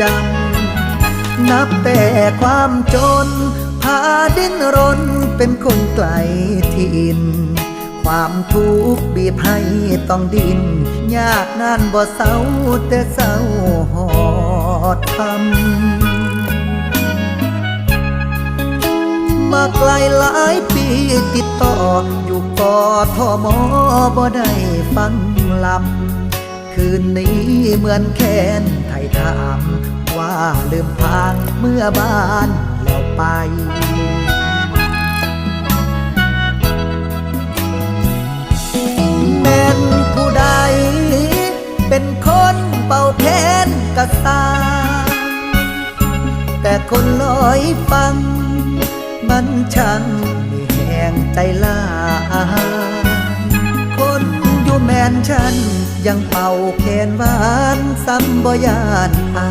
จำ นับแต่ความจน พาดิ้นรนเป็นคนไกลถิ่น ความทุกข์บีบให้ต้องดิน ยากนานบ่เศร้าแต่เศร้าหอดทำมาไกลหลายปีติดต่อ อยู่กอทอมอบ่ได้ฟังลำ คืนนี้เหมือนแค้นไทยถามว่าลืมพางเมื่อบ้านแล้วไปแม่นผู้ใด เป็นคนเป่าแค้นกระสาแต่คนลอยฟัง มันช่างมีแหงใจลา แมนฉัน ยังเป่าแคนหวานซ้ำบ่ยานอา